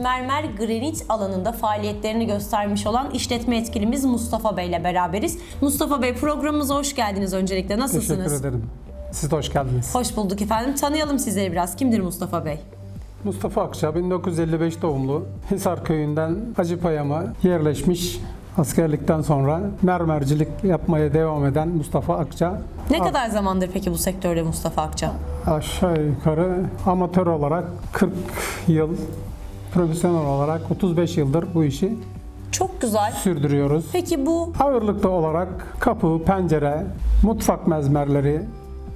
mermer granit alanında faaliyetlerini göstermiş olan işletme etkilimiz Mustafa Bey ile beraberiz. Mustafa Bey programımıza hoş geldiniz öncelikle. Nasılsınız? Teşekkür ederim. Siz de hoş geldiniz. Hoş bulduk efendim. Tanıyalım sizleri biraz. Kimdir Mustafa Bey? Mustafa Akça 1955 doğumlu. Hisar köyünden Hacıpayam'a yerleşmiş. Askerlikten sonra mermercilik yapmaya devam eden Mustafa Akça. Ne kadar zamandır peki bu sektörde Mustafa Akça? Aşağı yukarı amatör olarak 40 yıl, profesyonel olarak 35 yıldır bu işi Çok güzel. sürdürüyoruz. Peki bu Ağırlıklı olarak kapı, pencere, mutfak mezmerleri,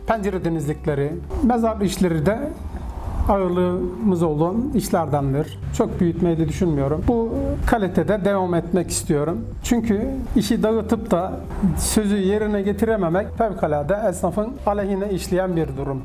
pencere denizlikleri, mezar işleri de ağırlığımız olan işlerdendir. Çok büyütmeyi de düşünmüyorum. Bu kalitede devam etmek istiyorum. Çünkü işi dağıtıp da sözü yerine getirememek fevkalade esnafın aleyhine işleyen bir durum.